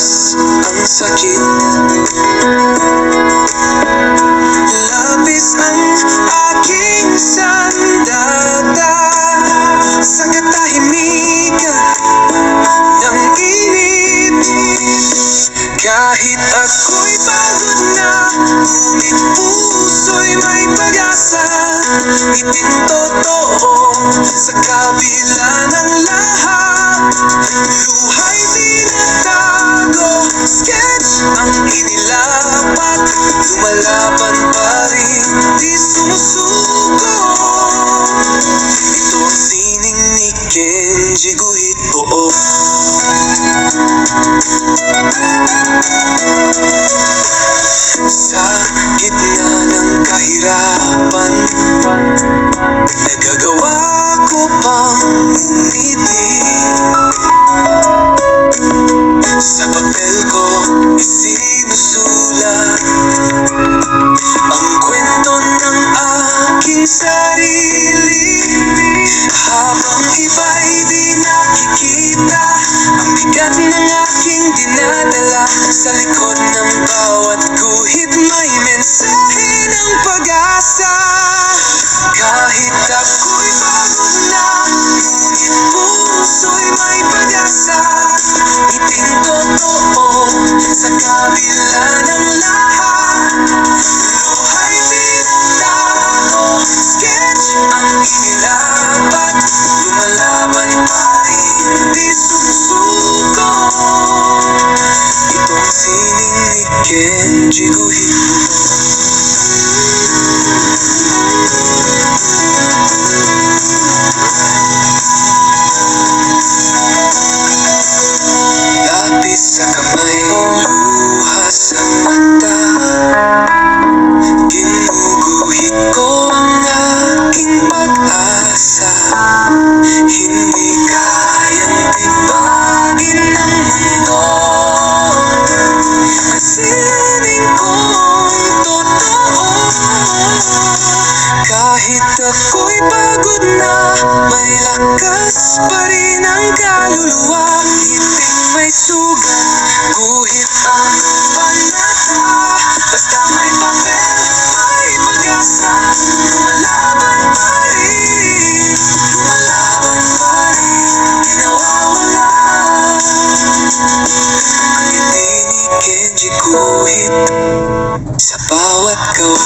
oras ang sakit Labis ang aking sandata Sa katahimikan ng init. Kahit ako'y pagod na Ngunit puso'y may pag-asa. Ngipin totoo sa kabila ng lahat. Luha'y tinatapos inilapat Lumalaban pa rin Di sumusuko. Ito ang sining ni Kenji Guhit Oo aking sarili Habang iba'y di nakikita Ang bigat ng aking dinadala Sa likod ng bawat guhit May mensahe ng pag-asa. Kahit ako'y pagod na Ngunit puso'y may pag-asa. Ngiting totoo Sa kabila sining ni Kenji Kahit ako'y pagod na May lakas pa rin ang kaluluwa. Ngiting may sugat Guhit ang panata Basta may papel May pag-asa. Lumalaban pa rin Lumalaban pa rin Di nawawala. Ang ngiti ni Kenji Guhit Sa bawat gawa